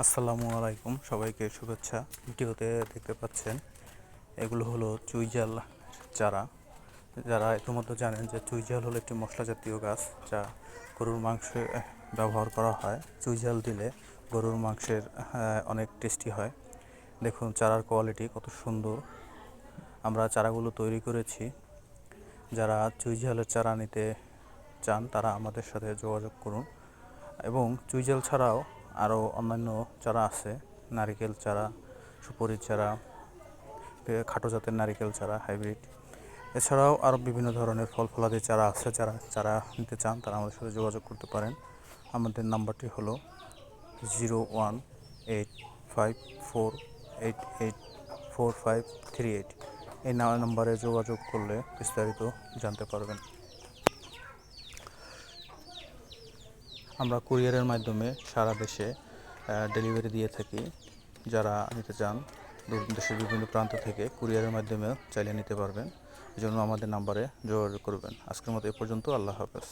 আসসালামু আলাইকুম। সবাইকে শুভেচ্ছা। ভিডিওতে দেখতে পাচ্ছেন, এগুলো হলো চুইজাল চারা। যারা ইতিমধ্যে জানেন যে চুইজাল হলো একটি মশলা জাতীয় গাছ যা গরুর মাংসে ব্যবহার করা হয়। চুইজাল দিলে গরুর মাংসের অনেক টেস্টি হয়। দেখুন চারার কোয়ালিটি কত সুন্দর। আমরা চারাগুলো তৈরি করেছি। যারা চুইজালের চারা নিতে চান তারা আমাদের সাথে যোগাযোগ করুন। এবং চুইজাল ছাড়াও আরও অন্যান্য চারা আছে, নারিকেল চারা সুপারির চারা খাটো জাতের নারিকেল চারা, হাইব্রিড। এছাড়াও আরও বিভিন্ন ধরনের ফল ফলাদি চারা আছে, যারা চারা নিতে চান তারা আমাদের সাথে যোগাযোগ করতে পারেন। আমাদের নাম্বারটি হলো zero one eight five four eight eight four five three eight. এই নাম্বারে যোগাযোগ করলে বিস্তারিত জানতে পারবেন। আমরা কুরিয়ারের মাধ্যমে সারা দেশে ডেলিভারি দিয়ে থাকি। যারা নিতে চান দেশের বিভিন্ন প্রান্ত থেকে কুরিয়ারের মাধ্যমে চাইলে নিতে পারবেন। এই জন্য আমাদের নাম্বারে যোগাযোগ করবেন। আজকের মতো এ পর্যন্ত। আল্লাহ হাফেজ।